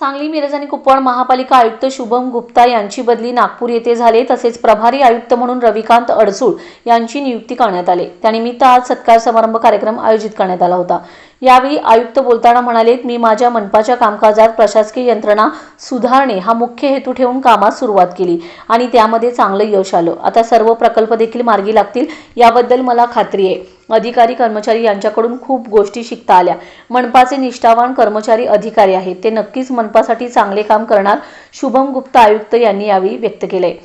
सांगली मिरज आणि कुपवाड महापालिका आयुक्त शुभम गुप्ता यांची बदली नागपूर येथे झाले तसेच प्रभारी आयुक्त म्हणून रविकांत अडसूळ यांची नियुक्ती करण्यात आली. त्यानिमित्त आज सत्कार समारंभ कार्यक्रम आयोजित करण्यात आला होता. यावेळी आयुक्त बोलताना म्हणालेत मी माझ्या मनपाच्या कामकाजात प्रशासकीय यंत्रणा सुधारणे हा मुख्य हेतू ठेवून कामास सुरुवात केली आणि त्यामध्ये चांगलं यश आलं. आता सर्व प्रकल्प देखील मार्गी लागतील याबद्दल मला खात्री आहे. अधिकारी कर्मचारी यांच्याकडून खूप गोष्टी शिकता आल्या. मनपाचे निष्ठावान कर्मचारी अधिकारी आहेत. ते नक्कीच मनपासाठी चांगले काम करणार शुभम गुप्ता आयुक्त यांनी यावेळी व्यक्त केले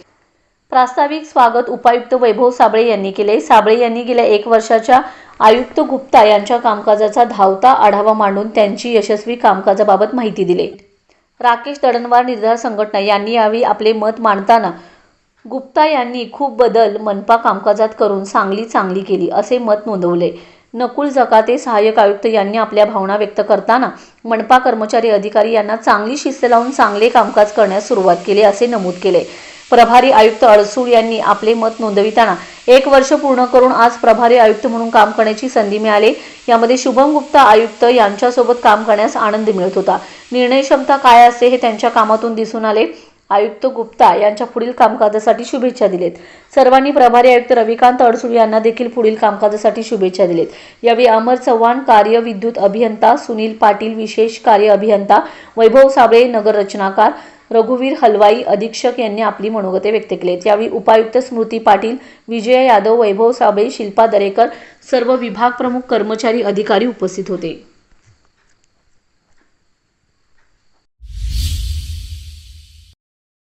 प्रास्ताविक स्वागत उपायुक्त वैभव साबळे यांनी केले. साबळे यांनी गेल्या एक वर्षाच्या आयुक्त गुप्ता यांच्या कामकाजाचा धावता आढावा मांडून त्यांची यशस्वी कामकाजाबाबत माहिती दिली. राकेश दडणवार निर्धार संघटना यांनी यावेळी आपले मत मांडताना गुप्ता यांनी खूप बदल मनपा कामकाजात करून सांगली चांगली केली असे मत नोंदवले. नकुल जकाते सहाय्यक आयुक्त यांनी आपल्या भावना व्यक्त करताना मनपा कर्मचारी अधिकारी यांना चांगली शिस्त लावून चांगले कामकाज करण्यास सुरुवात केली असे नमूद केले. प्रभारी आयुक्त अडसूळ यांनी आपले मत नोंदविताना एक वर्ष पूर्ण करून आज प्रभारी आयुक्त म्हणून काम करण्याची संधी मिळाली. यामध्ये शुभम गुप्ता आयुक्त यांच्यासोबत काम करण्यास आनंद मिळत होता. निर्णय क्षमता काय असते हे त्यांच्या कामातून दिसून आले. आयुक्त गुप्ता यांच्या पुढील कामकाजासाठी शुभेच्छा दिलेत. सर्वांनी प्रभारी आयुक्त रविकांत अडसूळ यांना देखील पुढील कामकाजासाठी शुभेच्छा दिलेत. यावेळी अमर चव्हाण कार्य विद्युत अभियंता सुनील पाटील विशेष कार्य अभियंता वैभव साबळे नगर रचनाकार रघुवीर हलवाई अधीक्षक यांनी आपली मनोगते व्यक्त केले यावेळी उपायुक्त स्मृती पाटील विजय यादव वैभव साबळे शिल्पा दरेकर सर्व विभाग प्रमुख कर्मचारी अधिकारी उपस्थित होते.